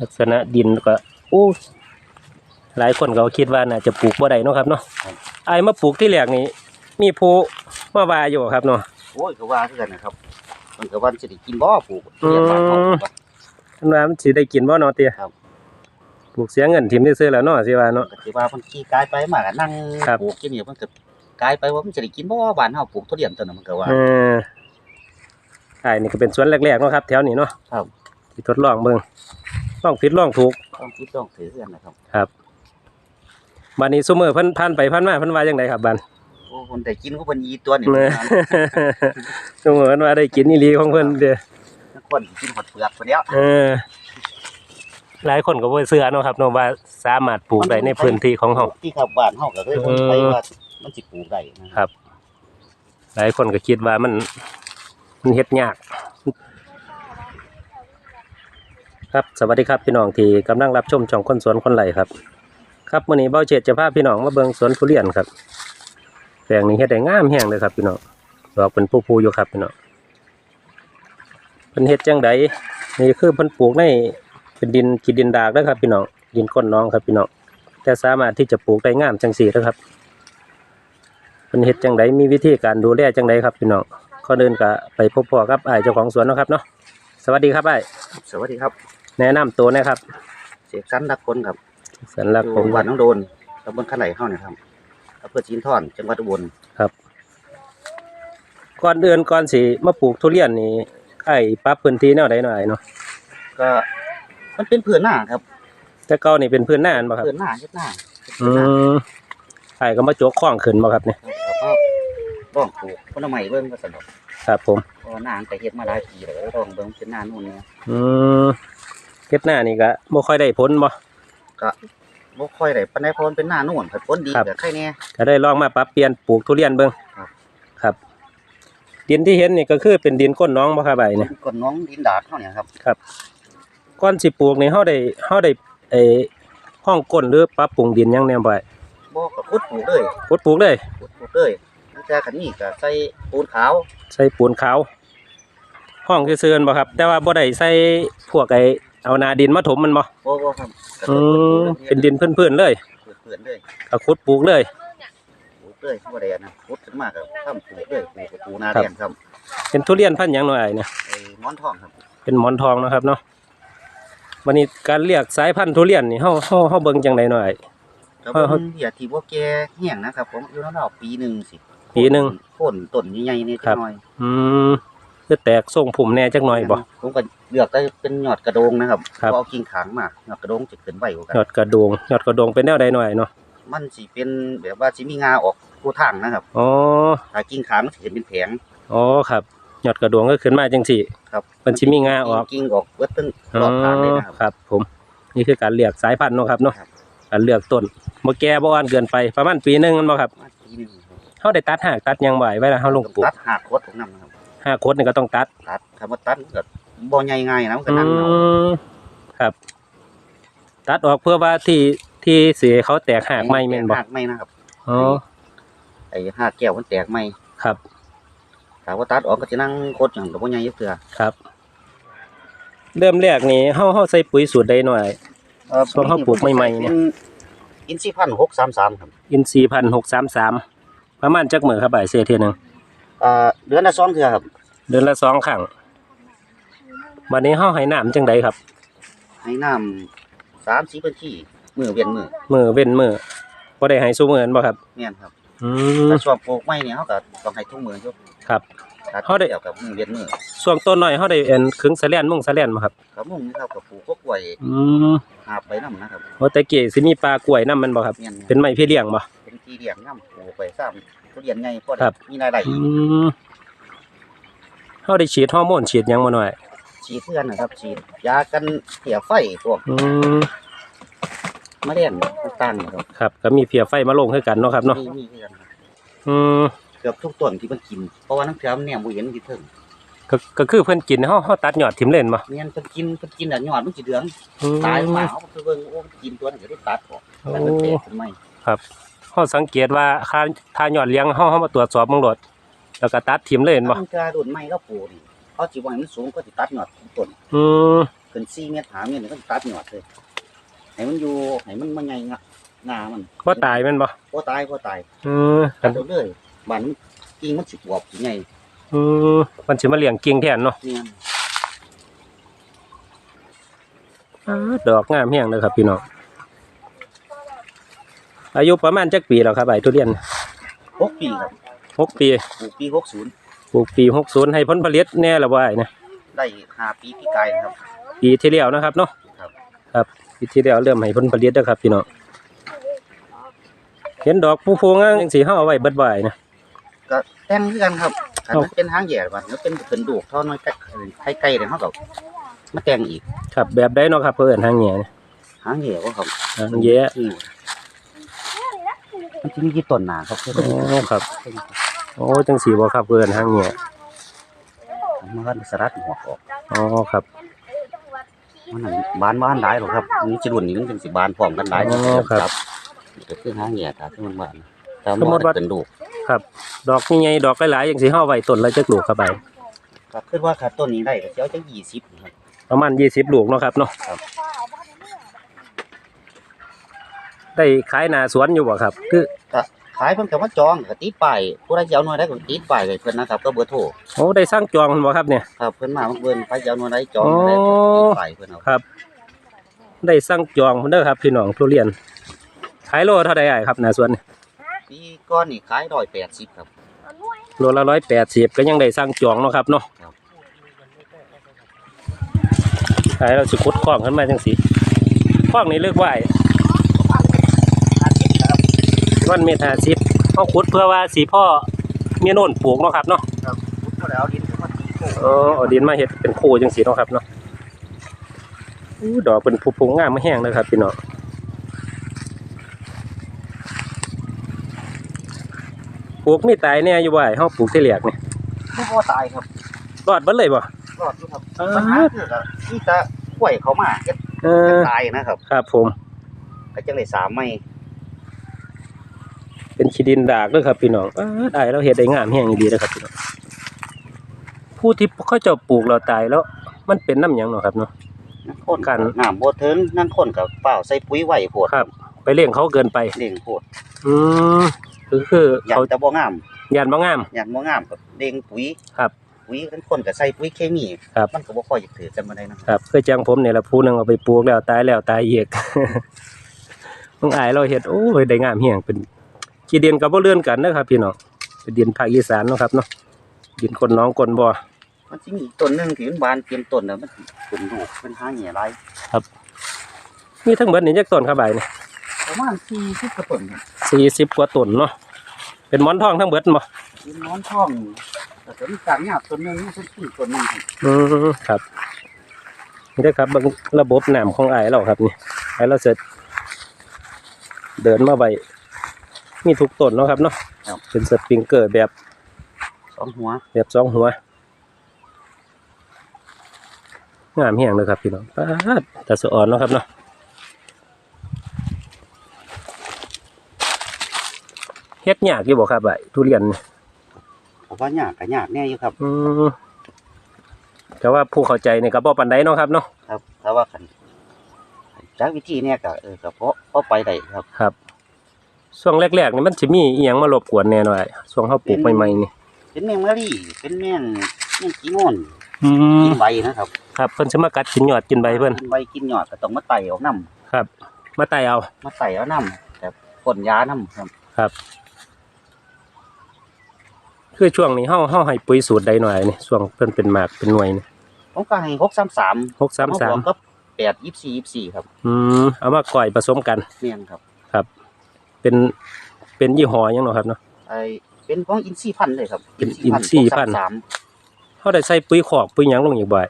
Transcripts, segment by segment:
ลักษณะดินก็โอ้หลายคนก็คิดว่าน่าจะปลูกบ่ได้เนาะครับเนาะไอ้ายมาปลูกที่แรกนี่มีผู้มาว่าอยู่ครับเนาะโอ้ยก็ว่าคือกันนะครับ มันก็ว่าสิได้กินบ่ปลูกทุเรียนบ้านเฮาอืมท่านว่ามันสิได้กินบ่เนาะเตี้ยครับปลูกเสียเงินทิมซื่อๆแล้วเนาะสิว่าเนาะก็สิว่ามันขี้กายไปมาก็นั่งครับปลูกที่นี่มันก็กายไปว่ามันจะได้กินบ่บ้านเฮาปลูกทุเรียนตัวนั้นมันก็ว่าเออไอ้ายนี่ก็เป็นสวนแรกๆเนาะครับ แถวนี้เนาะครับที่ทดลองเบิ่ง ลองผิดลองถูกต้องคิดต้องถือกันนะครับครับบัดนี้ซุมื้อเพิ่นผ่านไปผ่านมาเพิ่นว่าจังไดครับบัดโอ้คนได้กินก็เพิ่นยีตัวนี่เออซุมื้อเพิ่นว่าได้กินอีหลีของเพิ่นเด้อคนกินหมดเปลือกคนเดียวเออ หลายคนก็บ่เชื่อเนาะครับเนาะว่าสามารถปลูกได้ในพื้นที่ของเฮา ที่ครับบ้านเฮาก็เลยคนไปเออว่ามันสิปลูกได้นะครับ หลายคนก็คิดว่ามัน มันเฮ็ดยาก ครับสวัสดีครับพี่น้องที่กำลังรับชมช่องคนสวนคนไหลครับ ครับมื้อนี้เบ้าเจ็ดจะพาพี่น้องมาเบิงสวนทุเรียนครับแปลงนี้เฮ็ดได้งามแฮงเลยครับพี่น้องดอกเป็นผู้ๆอยู่ครับพี่น้องเพิ่นเฮ็ดจังไดนี่คือเพิ่นปลูกในเป็นดินกีดินดากเด้อครับ พี่น้องดินก้นน้องครับพี่น้องแต่สามารถที่จะปลูกได้งามจังซี่เด้อครับเพิ่นเฮ็ดจังไดมีวิธีการดูแลจังไดครับพี่น้องก่อนอื่นก็ไปพบพ่อกับไอ้เจ้าของสวนนะครับเนาะสวัสดีครับไอ้สวัสดีครับ แนะนำตัวนะครับเสกสรรรักคนครับสันลักษณ์อผยู่มบ้านน้องโดนตำบลขะไหลเฮาเนี่ยครับอำเภอจีนทอน จังหวัดอุบลก่อนเดือนก่อนสิมาปลูกทุเรียนนี่ไอ้ปรับพื้นที่แนวใดหน่อยเนาะก็ มันเป็นพื้นหน้าครับแต่เก่านี่เป็นพื้นหน้าอันบ่ครับพื้นหน้าเฮ็ดหน้าอืมไอ้ก็มาโจกข้องขึ้นบ่ครับเนี่ยแล้วก็ลองปลูกผลไม้เบิ่งก็สนุกครับ ผม เพราะว่าหน้ามันก็เฮ็ดมาหลายปีแล้วลองเบิ่งเป็นหน้านู่นเนี่ยอืมเฮ็ดหน้านี่ก็บ่ค่อยได้ผลบ่ก็บ่ค่อยได้ปานใดเพราะมันเป็นหน้านู่นผัดผลดีครับแบบใครแน่ก็ได้ลองมาปรับเปลี่ยนปลูกทุเรียนเบิ่งครับครับดินที่เห็นนี่ก็คือเป็นดินก้นน้องบ่ครับไอ้เนี่ยก้นน้องดินดาดเฮาเนี่ยครับก่อนสิปลูกนี่เฮาได้เฮาได้ไอ้ห้องก้นหรือปรับปรุงดินหยังแนวบ่ไอ้บ่ก็ขุดปลูกเลยขุดปลูกเลยขุดปลูกเลยมันจะคันนี้ก็ใส่ปูนขาว ใส่ปูนขาว ห้องซื่อๆบ่ครับ แต่ว่าบ่ได้ใส่พวกไอ้ เอาหนาดินมาถมมันบ่บ่บ่ครับก็อืคือขุดปลูกมเป็นดินพื้นๆเลยเปื่อนๆเลยก็ขุดปลูกเลยปลูกเลยบ่ได้อันนะขุดขึ้นมาก็ทำปลูกเลยปลูกกับปลูกหน้าครับแดงครับ เป็นทุเรียนพันธุ์หยังหน่อยเนี่ยไอ้หมอนทองครับ เป็นหมอนทองนะครับเนาะวันนี้การเรียกสายพันธุ์ทุเรียนนี่เฮาเฮาเฮาเบิ่งจังไดหน่อยก็เออเป็นเหี้ยที่บ่แก่แห้งนะครับ ผมอยู่ราวๆปีหนึงสิปีหนึ่งโค่นต้นใหญ่ๆนี่ครัจับกหน่อย อืม คือแตกทรงผมแหน่จักหน่อยบ่ ผมก็เลือกได้เป็นยอดกระโดงนะครับครับเพาะเอากิ่งขางมายอดกระโดงจะขึ้นไวกว่ากันยอดกระโดงยอดกระโดงเป็นแนวใดหน่อยเนาะมันสิเป็นแบบว่าสิมีงาออกทั่วทางนะครับอ๋อถ้ากิ่งขางมันสิเห็นเป็นแผง อ๋อครับยอดกระโดงก็ขึ้นมาจังซี่ครับ มันสิมีงาออก กิ่งๆออกเบิดตั้งอ๋รออบทางเลยนะครับครับผม นี่คือการเลือกสายพันธุ์เนาะครับเนาะครับ การเลือกต้นบ่แก่บ่อ่อนเกินไปประมาณปีหนึงแม่นบ่ครับมาปีหนึงครับเฮาได้ตัดหากตัดหยังบ่ไว้เวลาเฮาลงปลูกตัดหากโคตรของน้ำนะครับ หากโคตรนี่ก็ต้องตัดตัดคำว่าตัดมันก็บ่ใหญ่ง่ายนะมันก็อืนั่งเอามครับ ตัดออกเพื่อว่าที่ที่เสียเขาแตกหากไม่แม่นบ่หากไม่นะครับอ๋อไอ้หากแก้วมันแตกไม่ครับถ้าว่าตัดออกก็จะนั่งโคตรอย่างกับบ่ใหญ่เยอะเถื่อครับ เริ่มแรกนี่เฮาเฮาใส่ปุ๋ยสูตรใดหน่อย ส่วนเขาปลูกใหม่ๆเนี่ย อินทรีย์พันหกสามสามครับอินทรีย์พันหกสามสามประมาณจักมื้อครับบ่ายเสียเทียหนึง อ่าเดือนละสองเถื่อครับเดือนละสองครั้งวันนี้เฮาให้น้ำจังไดครับ ให้น้ำสามสี่พื้นที่มือเวียนมือมื้อเว้นมื้อบ่ได้ให้ซุมื้อแม่นบ่ครับ แม่นครับอืม ถ้าช่วงปลูกไม่เนี่ยเขาก็ต้องให้ทุกมืออยู่ครับตัดเขาได้ เกี่ยวกับมือเวียนมือช่วงต้นน้อยเฮาได้เอ็นขึงสะแลนมุ่งสะแลนบ่ครับ ครับมุ่งนะครับกับปลูกพวกกล้วยอืมหาบไปน้ำนะครับโอ้แต่เกี้สิมีปลากล้วยนํมันบ่ครับ แม่นเป็นไม้พี่เลี้ยงบ่เป็นที่เลี้ยงน้ำปลูกไปซ้ำ ทุเรียนไงพอครับ มีรายได้อืมเฮาได้ฉีดฮอร์โมนฉีดหยังบ่หน่อย ฉีดเพื่อนนะครับ ฉีดยากันเสียไฟพวกอืมมะเร็งต่างๆนะครับครับก็มีเพียไฟมาลงคือกันเนาะครับเนาะมีมีเพื่อนครับอืมเกือบทุกต้นที่มันกิน เพราะว่าน้ำเกลือมันเนี่ยบ่เห็นที่ถึงก็ก็คือเพิ่นกินเฮาเฮาตัดยอดทิ่มเล่นบ่เมียนเพิ่นกินเพิ่นกินแต่ยอดมันสิเดือง อืม ตายมาเขาก็เบิ่งโอ้มันกินตัวนั้นก็ได้ตัดออกแล้วมันแตกขึ้นใหม่ เฮาสังเกตว่าค่าถ้ายอดเลี้ยงเฮาเฮามาตรวจสอบเบิ่งโลดแล้วก็ตัดทิ่มเล่นบ่น้ำเกลือรุ่นใหม่ก็ปลูกนี่เขาสิว่าให้มันสูงก็สิตัดยอดทุกต้นอืมขึ้น4เมตร5เมตรนี่ก็ตัดยอดเลยให้มันอยู่ให้มันมันใหญ่งะงามันบ่ตายแม่นบ่บ่ตายบ่ตายอือตัดเอาเลยบ้านมันกิ่งมันสิบวบสิใหญ่อือมันสิมาเลี้ยงกิ่งแทนเนาะเนี่ยอ้าดอกงามแฮงเลยครับพี่น้อง อายุประมาณจักปีแล้วครับไอ้ทุเรียนหกปีครับหกปีปลูกปีหกศูนย์ปลูกปี60ให้ผลผลิตแน่ละบ่ไอ้นะได้ห้าปีพี่กายนะครับ ปีที่แล้วนะครับเนาะครับ ครับปีที่แล้วเริ่มให้ผลผลิตแล้วครับพี่น้องเห็นดอกผู้พวงจังสีเฮาเอาไว้เบิดไว้นะก็แต่งคือกันครับคันเอามันเป็นหางแหย่บ้านมันเป็นขึ้นดูกเท่าน้อยไก่ไข่ไก่เนี่ยเขาก็มาแต่งอีก ครับ แบบใดเนาะครับเพิ่นทางแหน่นี่หางแหย่ว่าครับทางแย่อื มมันจะมีกี่ต้นหนาครับเพื่อนโอ้ครับ โอ้จังสีบ่ครับเพิ่นทางแหน่มันก็สลัดหัวออกอ๋อครับมันนั่นบานบานหลายหรอกครับนี่จิรุ่นนี้มันเป็นสิบานพร้อมกันหลายอ๋อครับก็คือหางแหย่ตาที่มันบานแต่มันบ่ได้เป็นดูกครับ ดอกใหญ่ๆดอกหลายๆจังสีเฮาเอาไว้ต้นละจักลูกครับไปครับคิดว่าขาดต้นนี้ได้ก็สิเจ้าจังยี่สิบครับประมาณ20ลูกเนาะครับเนาะ ครับ ได้ขายหน้าสวนอยู่บ่ครับคือก็ขายเพิ่นก็มาจองก็ติดป้ายผู้ใดสิเอาหน่วยได้ก็ติดป้ายไว้เพิ่นนะครับก็เบอร์โทรโอ้ได้สร้างจองเพิ่นบ่ครับเนี่ย ครับเพิ่นมาเพิ่นไปสิเอาหน่วยได้จองอ๋อได้ก็ติดป้ายเพิ่นเอาครับ ได้สร้างจองเพิ่นเด้อครับพี่น้องทุเรียน ขายโลเท่าใดอ้ายครับหน้าสวนนี่ปีก้อนนี่ขาย180ครับ โลละ180ก็ยังได้สร้างจองเนาะครับเนาะครับ ขายเราสิขุดคลองขึ้นมาจังสีคลองนี้เลือกไว้ครับ วันเมตรห้าสิบเอาขุดเพื่อว่าสีพ่อเมียโน่นปลูกเนาะครับเนาะครับพุทธแล้วเอาดินเข้ามาตีโค้งเออเอาดินมาเฮ็ดเป็นโคจังสีเนาะครับเนาะอู้ดอกเป็นผู้ปลูกงามมาแห้งเลยครับพี่น้องปลูกมีตายแน่อยู่บ่ไอ้เฮาปลูกที่เหลียกนี่บ่พอตายครับรอดเบิดเลยบ่รอดอยู่ครับเออปัญหาคือก็ที่จะกล้วยเขามาจะเออตายนะครับ ครับผมก็จังได้สามไม้ เป็นขี้ดินดากเด้วยครับพี่น้องอ้าได้แล้วเฮ็ดได้งามแห้งดีเด้อครับพี่น้องผู้ที่เขาเจ้าปลูกเราตายแล้ว มันเป็นน้ำหยังเนาะครับเนาะ นั่นคนกัน น้ำบ่ถึงนั่นคนกับเปล่าใส่ปุ๋ยไว้โพดครับ ไปเลี้ยงเขาเกินไป เด้งโพดอืมคือคืออยากเขาจะบ่งามยานบ่งาม อยากบ่งามก็เด้งปุ๋ยครับปุ๋ยทั้งคนก็ใส่ปุ๋ยเคมีครับ มันก็บ่ค่อยจะถือกันบ่ได้นะครับครับคือจังผมเนี่ยละผู้หนึงเอาไปปลูกแล้วตายแล้วตายอีก มึงอายเราเฮ็ดโอ้ยได้งามแฮงเป็น ขี้ดินก็บ่เลื่อนกันเด้อครับพี่น้องเป็นดินภาคอีสานเนาะครับเนาะดินคนน้องคนบ่มันสิมีอีกต้นหนึงที่มันบานเตรียมต้นแล้วมันสิเป็นลูกเป็นหางแหน่หลายมีทั้งเบิดนี่จักต้นครับใบนี่ประมาณ40กว่าต้นครับ40กว่าต้นเนาะเป็นหมอนทองทั้งเบิดบ่เป็นนอนท่องแต่ก็มีกลางหยาบต้นหนึงมีต้นที่ต้นหนึงครับอืมครับนี่เด้อครับเบิ่งระบบน้ำของไอายเราครับนี่ไอายเราเสร็จเดินมาไว้ มีทุกต้นเนาะครับเนาะเป็นสปริงเกอร์แบบสองหัวแบบสองหัว งามแห้งเลยครับพี่น้องป๊าดแต่สะอ่อนเนาะครับเนาะเฮ็ดยากอยู่บ่ครับไอ้ทุเรียนนี่ผมว่ายากก็ยากแน่อยู่ครับ อืมแต่ว่าผู้เข้าใจนี่ก็บ่ปานใดเนาะครับเนาะ ครับถ้าว่าคันจากวิธีเนี่ยก็เออก็เพราะเพราะไปได้ครับ ครับ ช่วงแรกๆนี่มันสิมีอีหยังมารบกวนแน่หน่อยช่วงเฮาปลูกใหม่ๆนี่เป็นแมงมะลี่เป็นแมงแมงกีงอนอืมกินใบนะครับครับเพิ่นสิมากัดกินยอดกินใบเพิ่นกินใบกินยอดก็ต้องมาไต่เอาน้ครับ มาไต่เอาำมาไต่เอาน้ำแต่พ่นยาน้ำครับครับคือช่วงนี้เฮาเฮาให้ปุ๋ยสูตรใดหน่อยนี่ช่วงเพิ่นเป็นหมากเป็นหน่วยนี่ผมก็ให้หกสามสามหกสามสามก็แปดยี่สี่ยี่สี่ครับอืมเอามาก่อยผสมกันเมียนครับครับ เป็นเป็นยี่ห้อหยังเนาะครับเนาะ ไอเป็นของอินทรีย์พันธุ์เลยครับเป็นอินทรีย์พันธุ์ สามเฮาได้ใส่ปุ๋ยขอกปุ๋ยหยังลงอีกบ่อย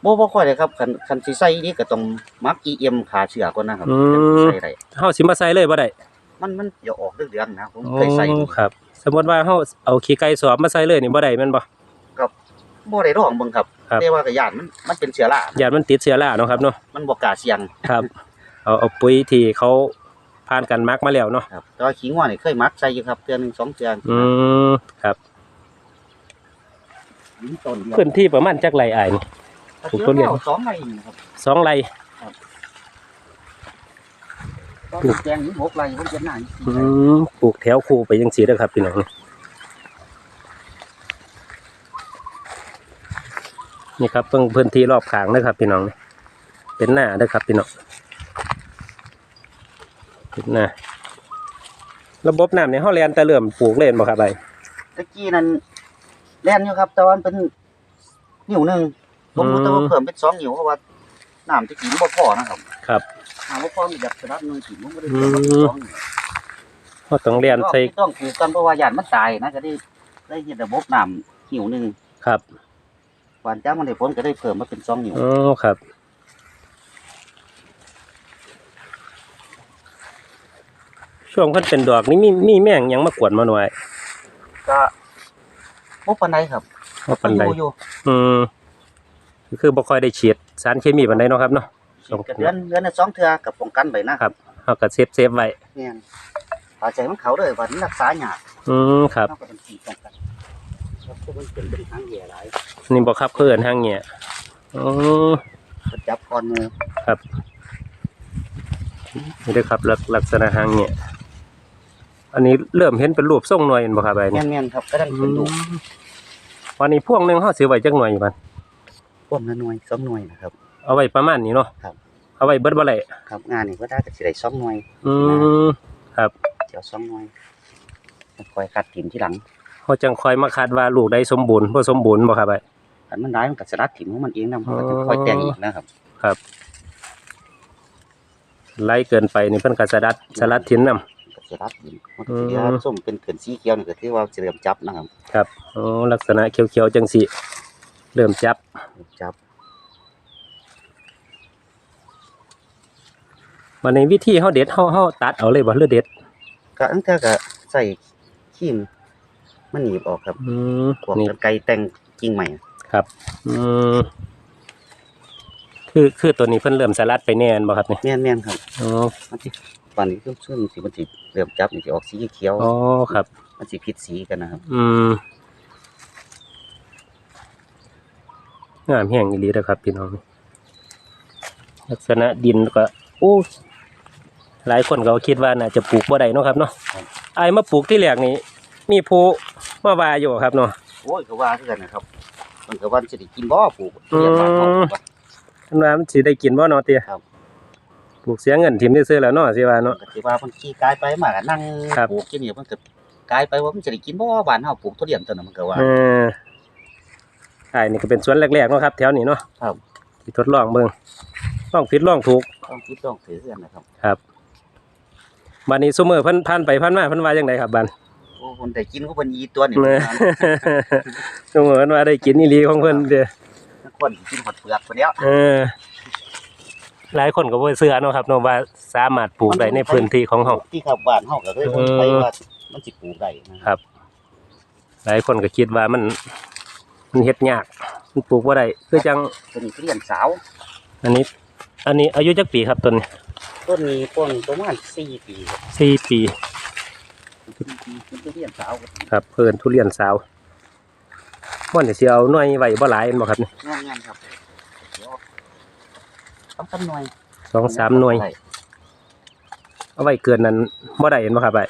โบ่บ่ค่อยเลยครับคันคันสิใส่นี่ก็ต้องมัก EM ขาเชื้อก่อนนะครับอืม ใส่ได้เฮาสิมาใส่เลยบ่ได้มันมันเดี๋ยวออกเดือนๆนะผมโอ้เคยใส่อยู่ครับ สมมุติว่าเฮาเอาขี้ไก่สอบมาใส่เลยนี่บ่ได้แม่นบ่ บ่ได้ลองเบิ่งครับ ครับ แต่ว่าก็ย่านมันมันเป็นเชื้อราญาติมันติดเชื้อราเนาะครับเนาะ มันบ่กล้าเสี่ยง ครับ เอาเอาปุ๋ยที่เขา ผ่านการหมักมาแล้วเนาะครับแต่ว่าขี้ง่วนี่เคยมักใส่อยู่ครับเดือนหนึงสองเดือนอืมครับต้นเดียวพื้นที่ประมาณจักไรอ้ายนี่ ปลูกทุเรียนสองไร่นี่นะครับสองไร่ก็ปลูกแกงนี่หกไร่ผมจะหน้าอีกสี่อืไร่มปลูกแถวคูไปยังสีเด้อครับพี่น้องนี่ครับเพิ่งพื้นที่รอบข้างเด้อครับพี่น้องนี่เป็นหน้าเด้อครับพี่น้องเป็ นหน้าระบบน้ำในห้องเรียนแต่เริ่มปลูกเล่นบ่ครับไอ้ตะกี้นั้นแล่นอยู่ครับ แต่ว่ามันเป็นนิ้วหนึ่งผมรู้แต่ว่าเพิ่มเป็นสองนิ้วเพราะว่าน้ำตะกี้มันบ่พอนะครับ ครับน้ำบ่พอมันอยากสลับหน่วยกินผมก็ได้เพิ่มมาเป็นสองนิ้วเราต้องเรียนใส่ก็ต้องปลูกกันเพราะว่าหยาดมันตายนะก็ได้ได้เห็นระบบน้ำนิ้วหนึ่งครับหวานจ้ามันได้ผลก็ได้เพิ่มมาเป็นสองนิ้วอ๋อครับ ช่วงเพิ่นเป็นดอกนี่มีมีแม่งหยังมากวนมาหน่อยก็บ่ปานใดครับว่าปานใดอยู่อยู่อืมคือบ่ค่อยได้ฉีดสารเคมีปานใดเนาะครับเนาะฉีดกันเดือนเดือนละสองเทื่อกับป้องกันไว้นะครับเฮาก็เซฟเซฟไว้แม่นพาใจมันเขาเลยว่ามันรักษายากอืมครับเราก็ต้องฉีดป้องกันครับพวกมันเป็นเป็นทางแย่หลายนี่บ่ครับเพิ่นทางเนี้ยอ๋อ มันจับก่อนหมูนี่เด้อครับลักลักษณะทางเนี้ย อันนี้เริ่มเห็นเป็นรูปทรงหน่วยเห็นบ่ครับไอ้นี่แม่นๆครับก็ดังเป็นลูกวันนี้พวงหนึงเฮาสิไว้จักหน่วยอยู่บัดป้อมละหน่วยสองหน่วยนะครับ เอาไว้ประมาณนี้เนาะครับ เอาไว้เบิดบ่ได้ครับงานนี้ก็ได้ก็สิได้สองหน่วยอืมครับเดี๋ยวสองหน่วยแล้วคอยคัดถิ่มที่หลังเขาจังคอยมาคาดว่าลูกได้สมบูรณ์บ่สมบูรณ์บ่ครับไอ้อันมันได้มันก็สลัดถิ่มของมันเองนะมันก็จะคอยแต่งอีกนะครับครับไล่เกินไปนี่เพิ่นก็สลัดสลัดทิ้นนํ ก็สลัดถิ่มมันก็อืมเสียส้มเป็นเขินสีเขียวนี่ก็ถือว่าจะเริ่มจับนะครับครับอ๋อลักษณะเขียวๆจังสิเริ่มจับเริ่มจับวันนี้วิธีเฮาเด็ดเฮาเฮาตัดเอาเลยบ่หรือเด็ดก็อันเท่าก็ใส่ครีมมันหนีบออกครับอืมพวกนี่กันไกรแต่งกิ่งใหม่ครับอืมคือคือตัวนี้เพิ่นเริ่มสลัดไปแน่นบ่ครับนี่แม่นแม่นๆครับอ๋อมันสิ ตอนนี้เริ่มช่วงสิมันสิเริ่มจับนี่สิออกสีเขียวอ๋อครับ มันสิผิดสีกันนะครับ อืมงามแห้งอีหลีเด้อครับพี่น้องลักษณะดินก็โอ้หลายคนก็คิดว่าน่าจะปลูกบ่ได้เนาะครับเนาะไอ้ายมาปลูกที่แรกนี่มีผู้มาว่าอยู่ครับเนาะโอ้ยก็ว่าคือกันนะครับ มันก็ว่าสิได้กินบ่ปลูกเรียนบ้านเฮาอืมว่าท่านว่ามันสิได้กินบ่เนาะเตี้ยครับป ลูกเสียเงินทิ่มซื่อๆแล้วเนาะสิว่าเนาะก็สิว่ามันขี้กายไปมาก็นั่งครับ ปลูกที่นี่มันก็กายไปว่ามันจะได้กินบ่บ้านเฮาปลูกทุเรียนตัวนั้นมันก็ว่า เออไอ้ายนี่ก็เป็นสวนแรกๆเนาะครับ แถวนี้เนาะครับ ที่ทดลองเบิ่งลองผิดลองถูกต้องคิดต้องถือกันนะครับครับบัดนี้ซุมื้อเพิ่นผ่านไปผ่านมาเพิ่นว่าจังไดครับบัด โอ้คนได้กินก็เพิ่นยีตัวนี่แม่ ซุมื้อเพิ่นว่าได้กินอีหลีของเพิ่นเด้อคนสิกินหดเปลือกคนเดียวเออ หลายคนก็บ่เชื่อเนาะครับเนาะว่าสามารถปลูกได้ในพื้นที่ของเฮา ที่ครับบ้านเฮาก็เลยอืมไปว่ามันสิปลูกได้นะครับ หลายคนก็คิดว่ามัน มันเฮ็ดยากมันปลูกบ่ได้คือจังตัวนี้ทุเรียนสาว อันนี้ อันนี้อายุจักปีครับต้นนี้ต้นนี้ต้นประมาณ4ปีครับสี่ปี4ปีเป็นทุเรียนสาวครับครับเพิ่นทุเรียนสาวม่วนสิเอาหน่วยไว้บ่หลายแม่นบ่ครับนี่ งามๆครับเดี๋ยว ทำกันหน่อยสองสามหน่วย เอาไว้เกินนั้นบ่ได้เห็นบ่ครับไอ้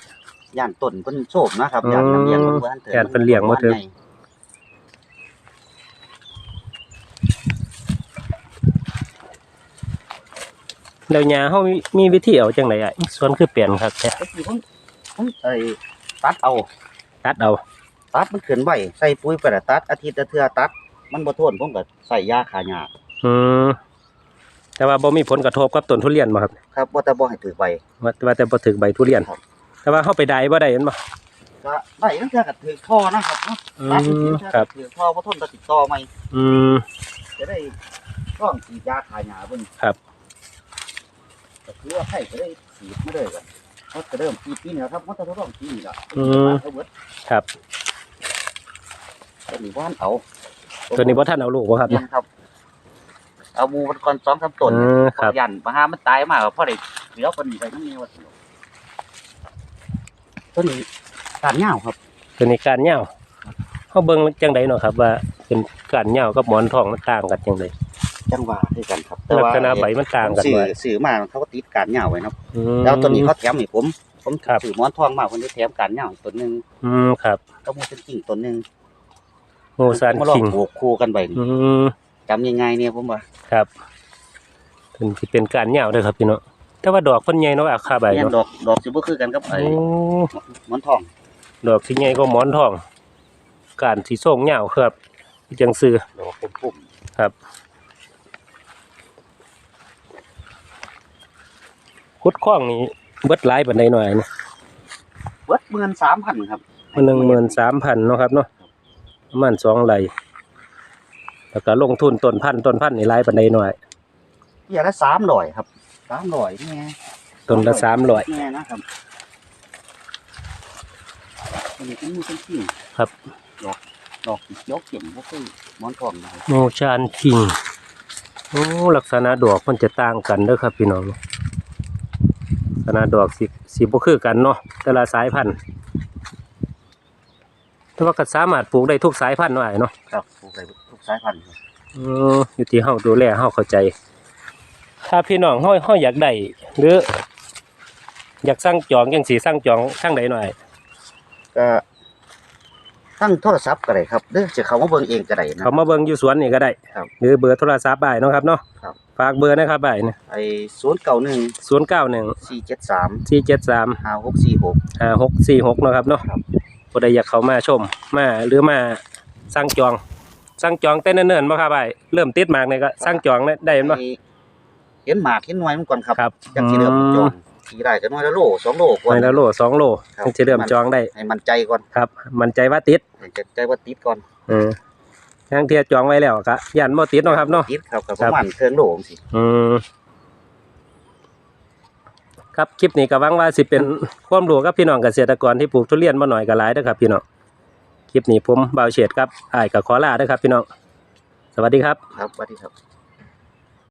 ย่านต้นเพิ่นโชคนะครับอืมย่านน้ำเลี้ยงเพิ่นบ่ทันถึงย่านเพิ่นเลี้ยงบ่ถึง แล้วยาเฮามีมีวิธีเอาจังได๋อะสวนคือเปลี่ยนครับแท้ก็คือผมผมไอ้ตัดเอาตัดเอาตัดมันขึ้นไว้ใส่ปุ๋ยไปละตัดอาทิตย์ละเทื่อตัด มันบ่ทนผมก็ใส่ยาฆ่าหญ้าอืม แต่ว่าบ่มีผลกระทบกับต้นทุเรียนบ่ครับครับบ่แต่บ่ให้ถือใบว่าว่าแต่บ่ถึกใบทุเรียนครับแต่ว่าเฮาไปได้บ่ได้เห็นบ่ก็ได้ตั้งแต่ก็ถือท่อนะครับเนาะอืตัดมถือครับถือท่อบ่ทนก็ติดต่อใหม่อืมจะได้ต้องฉีดยาฆ่าหญ้าเบิ่งครับก็คือว่าให้ก็ได้ฉีดมาเลยกันเขาจะเริ่มปีปีนี้ครับมันจะต้องปีนี้ละอืมเอาเบิดครับตัวนี้ว่านเอาตัวนี้บ่ทันเอาลูกบ่ครับยันะงครับ เอาหมูมันก่อนสองสามต้นอืมครับ ยันมาหามันตายมากเพราะได้เหลือคนนี้ไปมันมีว่าตัวนี้การเหงาครับตัวนี้การเหย้าเฮาเบิ่งจังไดเนาะครับ ว่าเป็นการเหย้ากับหมอนทองมันต่างกันจังไดจังหวะด้วยกันครับแต่ลักว่าษณะใบมันต่างกันสื่อไว้สื่อมาเขาก็ติดการเหย่าไว้เนาะอืม แล้วตัวนี้เขาแถมให้ผม ผมครับ สื่อหมอนทองมาคนนี้แถมการเหย่าอีกตัวหนึงอืมครับก็มูเป็นกิ่งตัวหนึงโมซานมาลองคิงปลูกคู่กันไปนี่อืม จำยังไงเนี่ยผมว่าครับเป็นที่เป็นการเหยาวเด้อครับพี่น้องแต่ว่าดอกเพิ่นใหญ่เนาะอาคาใบเนี่ยเนาะดอกดอกสิบ่คือกันกับไอ้โอ้หมอนทอง ดอกสิใหญ่ก็หมอนทอง การสีส้มเหยาวครับจังซื้อดอกปุ่มครับคุดข้องนี้เบิดหลายปานใดหน่อยนี่ๆเบิดเงิน3,000ครับมัน13,000เนาะครับเนาะประมาณ2ไร่ แล้วก็ลงทุนต้นพันธุ์ต้นพันธุ์นี่หลายปานใดหน่อยเปียละ300ครับ300นี่ไงต้นละ300นี่ไงนะครับอันนี้ก็มีเป็นกิ่งครับ ดอกดอกสีเขียวเข้มบ่คือหมอนทองนะครับโมชานคิงโอ้ลักษณะดอกมันจะต่างกันเด้อครับพี่น้องลักษณะดอกสิสิบ่คือกันเนาะแต่ละสายพันธุ์แต่ว่าก็สามารถปลูกได้ทุกสายพันธุ์เนาะอ้ายเนาะ ครับปลูกได้ทุก สายพันธุ์ครับอืออยู่ที่เฮาดูแลเฮาเข้าใจ ถ้าพี่น้องเฮาเฮาอยากได้หรือ อยากสั่งจองจังสิสั่งจองทางใดหน่อย ก็ตั้งโทรศัพท์ก็ได้ครับหรือจะเข้ามาเบิ่งเองก็ได้นะ เขามาเบิ่งอยู่สวนนี่ก็ได้ครับหรือเบอร์โทรศัพท์ได้เนาะครับเนาะครับ ฝากเบอร์นะครับได้นะไอ้091 091 473 473 5646ห้าหกสี่หกเนาะครับเนาะครับ ผู้ใดอยากเข้ามาชม มาหรือมาสั่งจอง สั่งจองแต่เนิ่นๆบ่ครับไอ้เริ่มติดหมากนี่ก็สั่งจองได้บ่ให้เห็นหมากเห็นหน่วยมันก่อนครับครับ จังสิเริ่มจองทีได้ก็หน่วยละโลสองโลกหน่วยละโลสองโลครับ ถึงจะเริ่มจองได้ให้มันใจก่อนครับ มันใจว่าติดให้ใจว่าติดก่อนเออทางเทียจองไว้แล้วก็ยันบ่ติดเนาะครับเนาะ ติดครับก็ปครัระบมาณเครื่องโลจังซี่อืมครับคลิปนี้ก็หวังว่าสิเป็นความรู้กับพี่น้องเกษตรกรที่ปลูกทุเรียนมาหน่อยก็หลายเด้อครับพี่น้อง คลิปนี้ผมบ่าวเฉดครับอ้ายก็ขอลาด้อครับพี่น้อง สวัสดีครับ ครับสวัสดีครับ